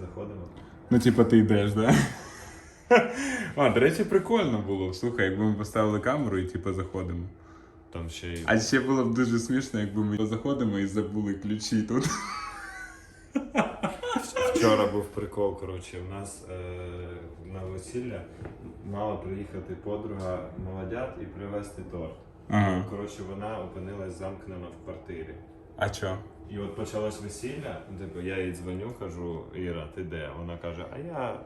заходимо. Ну, типа, ти йдеш, да? А, до речі, прикольно було. Слухай, якби ми поставили камеру і типу заходимо. Там ще й А ще було б дуже смішно, якби ми заходимо і забули ключі тут. вчора був прикол. Коротше, у нас е, на весілля мала приїхати подруга молодят і привезти торт. Ага. Коротше, вона опинилась замкнена в квартирі. А чо? І от почалось весілля, типу, я їй дзвоню, кажу, Іра, ти де? Вона каже, а я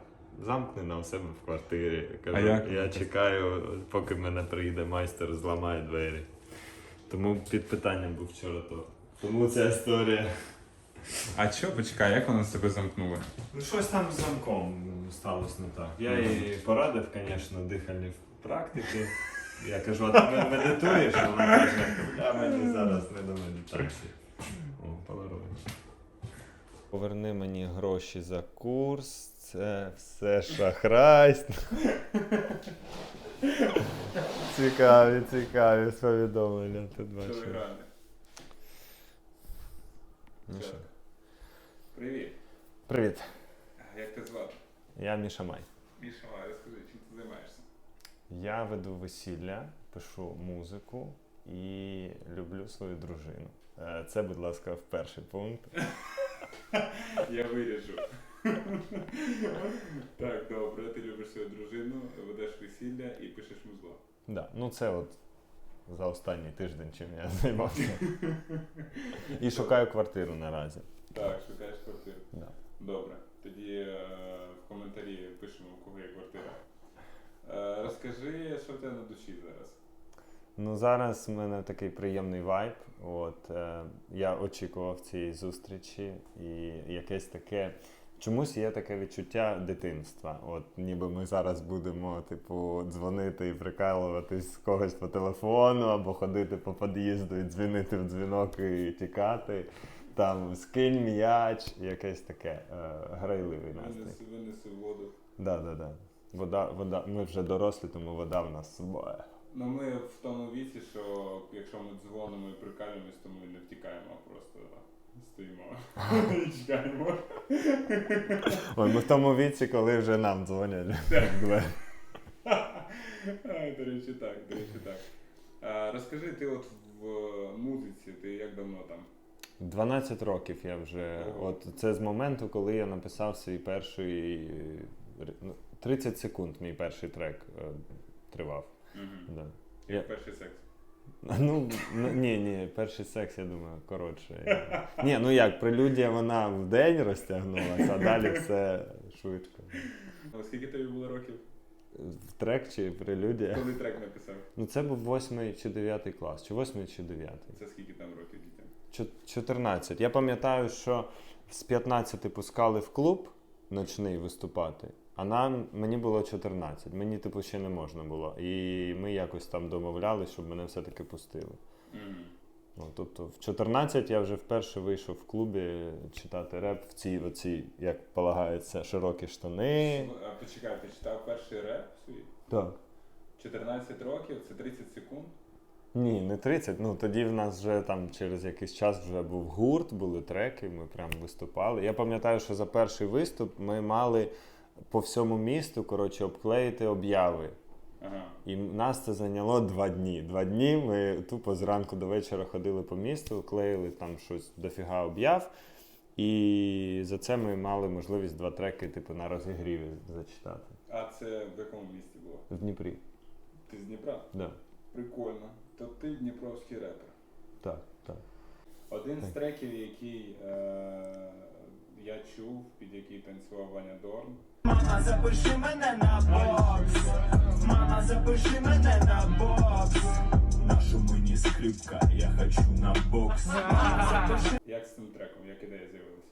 замкнена у себе в квартирі. Кажу, А як? я чекаю, поки мене прийде майстер, зламає двері. Тому під питанням був вчора то. Тому ця історія. А чо, почекай, як вона себе замкнула? Ну, щось там з замком сталося не так. Я їй порадив, звісно, дихальні практики. Я кажу, а ти ме- медитуєш? Вона каже, а мені зараз не до медитації. О. Поверни мені гроші за курс, це все шахрайство. Цікаві, цікаві повідомлення тут бачу. Ну що? Привіт. Привіт, Як тебе звати? я Міша Май. Міша, Май, розкажи, чим ти займаєшся? Я веду весілля, пишу музику і люблю свою дружину. Е, Це, будь ласка, в перший пункт. Я виріжу. так, добре, ти любиш свою дружину, ведеш весілля і пишеш музло. Да. Ну, це от за останній тиждень, чим я займався. І шукаю квартиру наразі. Так, шукаєш квартиру. Да. Добре. Тоді е, в коментарі пишемо, у кого є квартира. Е, розкажи, що в тебе на душі зараз. Ну, зараз в мене такий приємний вайб. От, е, я очікував цієї зустрічі, і якесь таке. Чомусь є таке відчуття дитинства. От ніби ми зараз будемо, типу, дзвонити і прикалуватись з когось по телефону, або ходити по під'їзду і дзвонити в дзвінок і тікати. Там скинь м'яч, якесь таке е, грайливий настрій. Винеси, винеси воду. Да, да, да. Вода, вода. Ми вже дорослі, тому вода в нас з собою. Ну ми в тому віці, що якщо ми дзвонимо і прикалюємось, то ми не втікаємо, а просто стоїмо і чекаємо. Ой, ми в тому віці, коли вже нам дзвонять. До речі, так, до речі, так. А, розкажи, ти от в музиці, ти як давно там? 12 років я вже. Ого. От це з моменту, коли я написав свій перший. е, ну, 30 секунд мій перший трек е, тривав. Угу. Да. Як перший секс. Ну, ну, ні, ні, перший секс, я думаю, коротше. Ні, ну як, прелюдія вона в день розтягнулася, а далі все швидко. А скільки тобі було років, В трек чи прелюдія? коли трек написав? Ну це був восьмий чи дев'ятий клас, чи восьмий чи дев'ятий. Це скільки там років дітям? Чо- 14. Я пам'ятаю, що з 15 пускали в клуб ночний виступати, а нам мені було 14. Мені типу ще не можна було. І ми якось там домовлялись, щоб мене все-таки пустили. Угу. Ну, тобто в 14 я вже вперше вийшов в клубі читати реп в цій, оцій, як полагається, широкі штани. А почекай, ти читав перший реп свій? Так. 14 років, це 30 секунд. Ні, не 30. Ну тоді в нас вже там через якийсь час вже був гурт, були треки, ми прям виступали. Я пам'ятаю, що за перший виступ ми мали по всьому місту коротше, обклеїти обяви. Ага. І нас це зайняло два дні. Два дні ми тупо зранку до вечора ходили по місту, клеїли там щось дофіга об'яв. І за це ми мали можливість два треки, типу, на розігріві зачитати. А це в якому місті було? В Дніпрі. Ти з Дніпра? Да. Прикольно. То ти дніпровський репер. Так, так. Один з треків, який е, я чув, під який танцював Ваня Дорн. Мама, запиши мене на бокс. Мама, запиши мене на бокс. Нашу мені скрипка, я хочу на бокс. Мама, запиши Як з цим треком, як ідея з'явилася?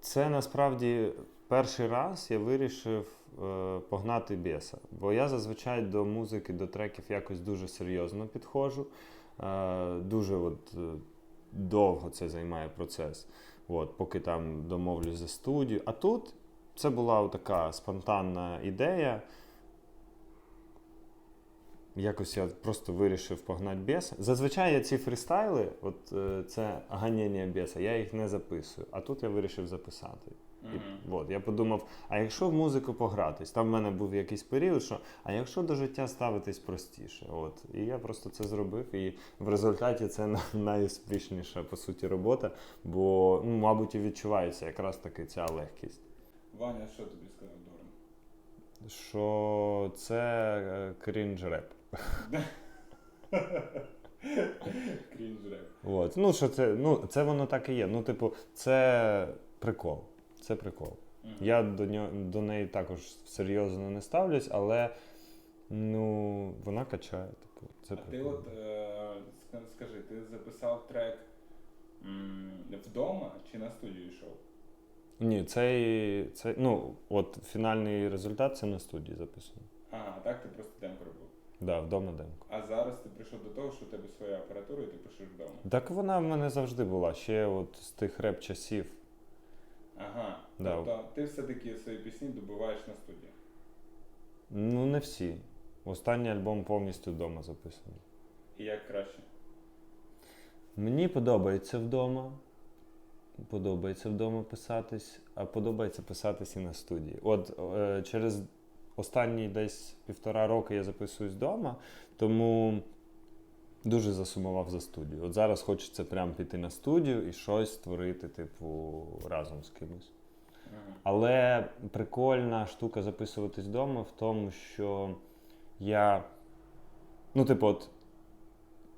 Це насправді перший раз я вирішив е, погнати біса. Бо я зазвичай до музики, до треків якось дуже серйозно підходжу. Е, дуже от, е, довго це займає процес, от, поки там домовлюсь за студію. А тут це була така спонтанна ідея. Якось я просто вирішив погнати беса. Зазвичай я ці фрістайли, от е, це ганяння біса, я їх не записую. А тут я вирішив записати. І, от, я подумав, а якщо в музику погратись, там в мене був якийсь період, що а якщо до життя ставитись простіше, от і я просто це зробив, і в результаті це на- найуспішніша по суті робота, бо ну, мабуть і відчувається якраз таки ця легкість. Ваня, що тобі сказав Дорин? Що це е, крінж реп. Крінж реп. От. Ну, що це, ну, це воно так і є. Ну, типу, це прикол. Це прикол. Я до, нього, до неї також серйозно не ставлюсь, але ну, вона качає. Типу, це А ти от е, скажи, ти записав трек м, вдома чи на студію йшов? Ні, цей, цей, ну, от фінальний результат це на студії записано. А, так ти просто демку робив. Да, вдома демко. А зараз ти прийшов до того, що у тебе своя апаратура і ти пишеш вдома. Так вона в мене завжди була, ще от з тих реп-часів. Ага. Да. Тобто ти все-таки свої пісні добиваєш на студії. Ну, не всі. Останній альбом повністю вдома записаний. І як краще? Мені подобається вдома. Подобається вдома писатись, а подобається писатись і на студії. От е, через останні десь півтора роки я записуюсь вдома, тому дуже засумував за студію. От зараз хочеться прям піти на студію і щось створити, типу, разом з кимось. Але прикольна штука записуватись вдома в тому, що я. Ну, типу, от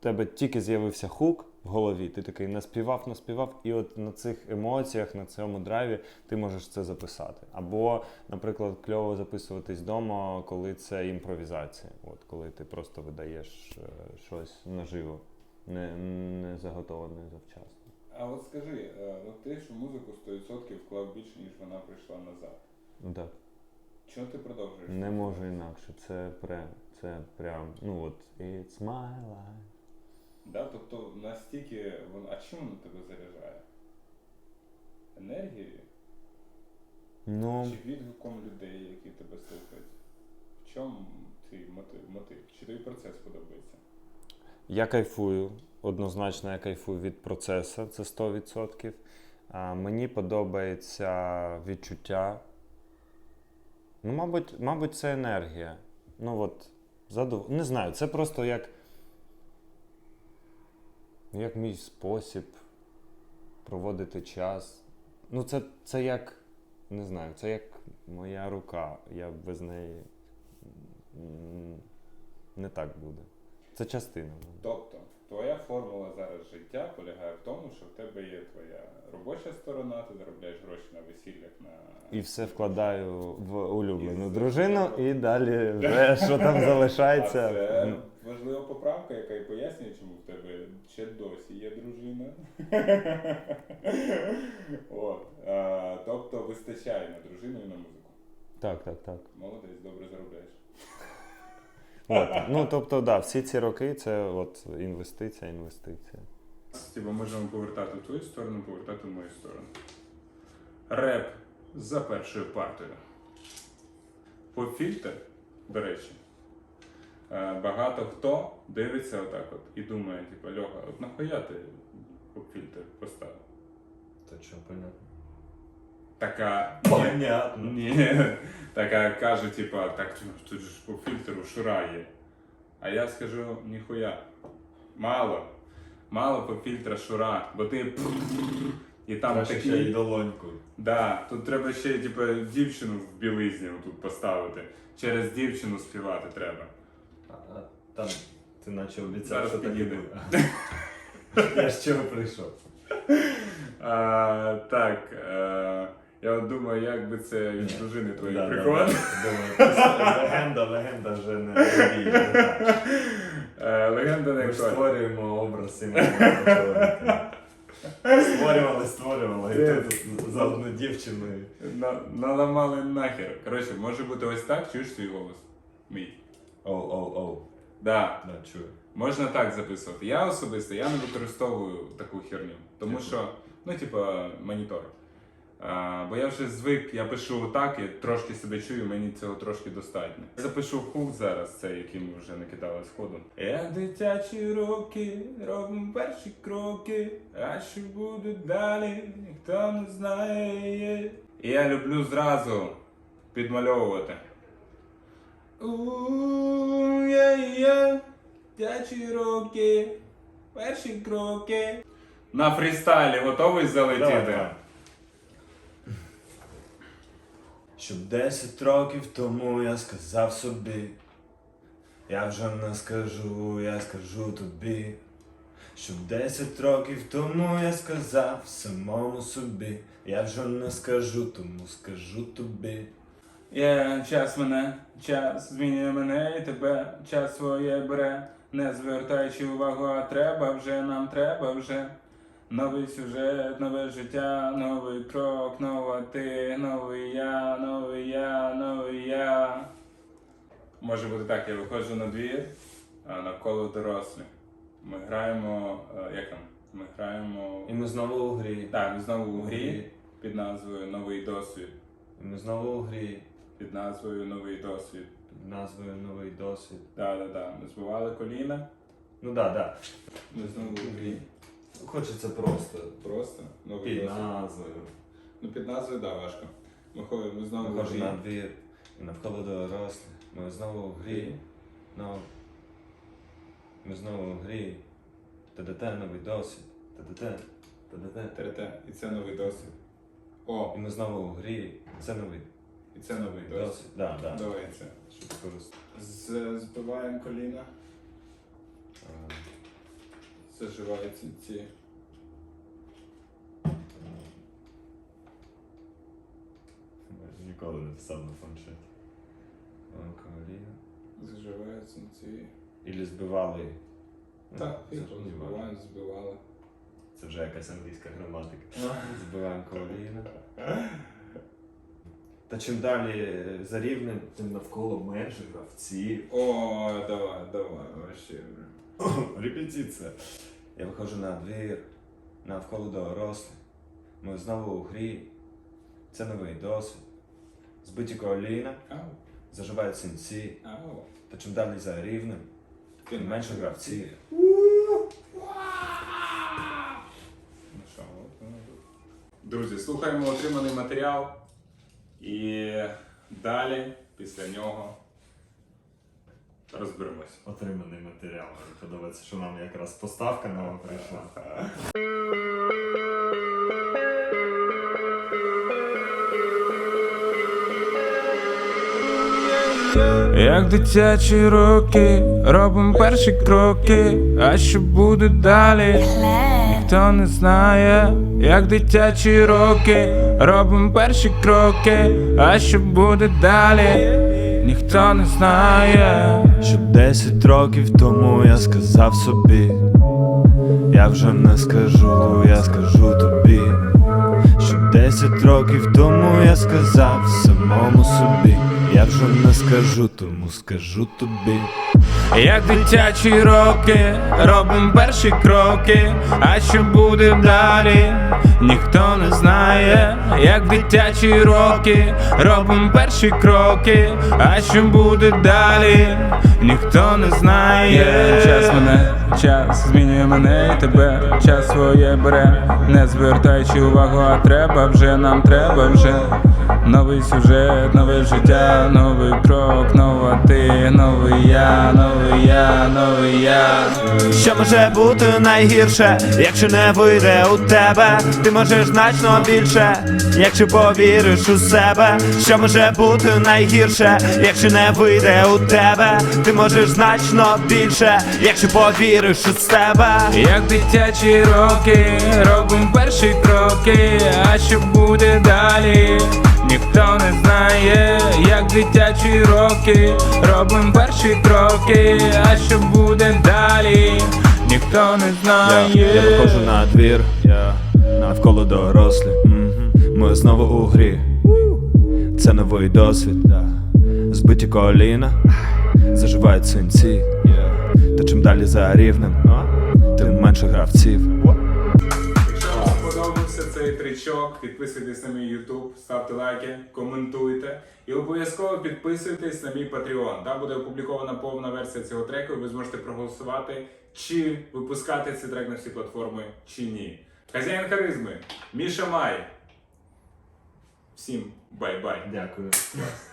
тебе тільки з'явився хук в голові, ти такий наспівав, наспівав, і от на цих емоціях, на цьому драйві ти можеш це записати. Або, наприклад, кльово записуватись вдома, коли це імпровізація. От коли ти просто видаєш е, щось наживо, не, не заготовлене завчасно. А от скажи, е, ну ти ж музику 100% вклав більше, ніж вона прийшла назад. Так. Чого ти продовжуєш? Не можу інакше. Це прям, це прям, ну от, it's my life. Да? Тобто настільки воно. А чим воно тебе заряджає? Енергією? Ну, Чи відгуком людей, які тебе слухають? В чому твій мотив? мотив? Чи тобі процес подобається? я кайфую. Однозначно, я кайфую від процесу, це 100%. А, мені подобається відчуття. Ну, мабуть, мабуть, це енергія. Ну от, задов... не знаю, це просто як. Як мій спосіб проводити час. Ну, це, це як. Не знаю, це як моя рука. Я без неї не так буде. Це частина. Тобто, твоя формула зараз життя полягає в тому, що в тебе є твоя робоча сторона, ти заробляєш гроші на весіллях, на І все вкладаю в улюблену І дружину, і далі вже що там А залишається. це ну, важлива поправка, яка і пояснює, чому в тебе ще досі є дружина. От. А, тобто вистачає на дружину і на музику. Так, так, так. Молодець, добре заробляєш. От. Ну, тобто, да, всі ці роки це от інвестиція, інвестиція. Типу, можемо повертати в твою сторону, повертати в мою сторону. Реп за першою партою. Попфільтр, до речі. е, Багато хто дивиться отак от і думає, типу, Льоха, от нахуя ти попфільтр поставив? Та що, понятно. Така. Понятно. Ні. Така каже, типа, так тут ж по фільтру шура є. А я скажу, ніхуя. Мало. Мало по фільтра шура, бо ти. І там такі. долоньку. Да, тут треба ще типу, дівчину в білизні тут поставити. Через дівчину співати треба. Там ти наче Зараз обіцяв, що так і буде. Я з чого прийшов. А, так. Е, я от думаю, як би це від дружини твоєї Да, да, да. Думаю, це легенда, легенда вже не не Е, Легенда не Ми ж актуальна. створюємо образ сімейного чоловіка. Створювали, створювали. І тут за одну дівчину. На, наламали нахер. Коротше, може бути ось так, чуєш свій голос? Мій. Оу, оу, оу. Да, Да, чую. можна так записувати. Я особисто я не використовую таку херню. Тому що, ну, типа, монітор. А, бо я вже звик, я пишу так, я трошки себе чую, мені цього трошки достатньо. Я запишу хук зараз, цей, який ми вже накидали з ходу. Я дитячі роки, робимо перші кроки, а що буде далі, ніхто не знає. І я люблю зразу підмальовувати. У-є-є, дячі роки, перші кроки. На фрістайлі готовий залетіти? Давай, давай. Щоб 10 років тому я сказав собі, я вже не скажу, я скажу тобі. Щоб 10 років тому я сказав самому собі, я вже не скажу, тому скажу тобі. Є час мене, час змінює мене і тебе, час своє бере, не звертаючи увагу, а треба вже, нам треба вже. Новий сюжет, нове життя, новий крок, нова ти, новий я, новий я, новий я. Може бути так, я виходжу на двір, а навколо дорослі. Ми граємо. е, Як там? Ми граємо. І ми знову у грі. Так, ми знову у грі під назвою Новий досвід. І ми знову у грі. Під назвою Новий досвід. Під назвою Новий досвід. Так, так, так. Ми збивали коліна. Ну да, да. Ми знову у грі. Хочеться просто. Просто новий Під досвід. назвою. Ну під назвою, так, важко. Ми ходимо, ми знову у Виходжу грі. на двір і навколо дорослі. Ми знову у грі. Ну, ми знову у грі. ТДТ новий досвід. ТДТ. ТДТ. ТРТ. І це новий досвід. О, І ми знову у грі. Це новий і це новий досвід. досвід. Да, да. Давай це. Щоб скористати. З- Збиваємо коліна, заживаються ці. Ніколи не писав на планшеті. Коліна. Заживаються ці. Ілі збивали. Ну, Так, важливо. збиваємо, збивали. Це вже якась англійська граматика. Збиваємо коліна. Та чим далі за рівнем, тим навколо менше гравців. О, давай, давай, вообще. Репетиція. Я виходжу на двір, навколо дорослі. Ми знову у грі. Це новий досвід. Збиті коліна, заживають синці. Та чим далі за рівнем, тим менше гравців. Ну. Друзі, слухаємо отриманий матеріал. І далі, після нього, розберемось. Отриманий матеріал. Мені подобається, що нам якраз поставка нова прийшла. Як дитячі роки, робимо перші кроки, а що буде далі? Ніхто не знає, як дитячі роки, робимо перші кроки, а що буде далі? Ніхто не знає. Що 10 років тому я сказав собі, я вже не скажу, я скажу тобі. Що 10 років тому я сказав самому собі, я вже не скажу, тому скажу тобі. Як дитячі роки, робимо перші кроки, а що буде далі? Ніхто не знає, як дитячі роки, робимо перші кроки, а що буде далі? Ніхто не знає. Час мене, час змінює мене і тебе, час своє бере, не звертаючи увагу, а треба вже, нам треба вже. Новий сюжет, нове життя, новий крок, нова ти, новий я, новий я, новий я. Що може бути найгірше, якщо не вийде у тебе, ти можеш значно більше, якщо повіриш у себе. Що може бути найгірше, якщо не вийде у тебе, ти можеш значно більше, якщо повіриш у себе. Як дитячі роки, робимо перші кроки, а що буде далі? Ніхто не знає, як дитячі роки, робимо перші кроки, а що буде далі? Ніхто не знає. я виходжу на двір, я навколо дорослі. Ми знову у грі. Це новий досвід. Збиті коліна, заживають синці. Та чим далі за рівнем, тим менше гравців. Підписуйтесь на мій YouTube, ставте лайки, коментуйте і обов'язково підписуйтесь на мій Patreon. Там буде опублікована повна версія цього треку, і ви зможете проголосувати, чи випускати цей трек на всі платформи, чи ні. Хазяїн харизми, Міша Май. Всім бай-бай. Дякую.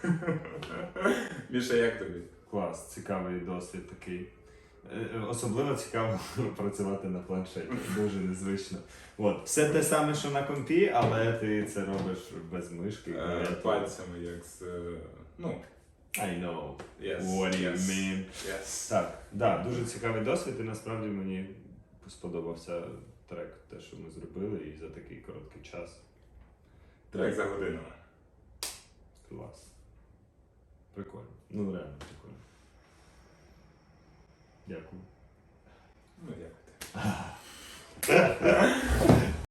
Міша, як тобі? Клас, цікавий досвід такий. Е, Особливо цікаво працювати на планшеті. Дуже незвично. От. Все те саме, що на компі, але ти це робиш без мишки. Е. Пальцями, як з. е, Ну, I know. yes. What do you mean? Yes. Так, да, дуже цікавий досвід, і насправді мені сподобався трек, те, що ми зробили, і за такий короткий час. Трек за годину. Клас. Прикольно. Ну реально прикольно. Дякую. Ну, дякую.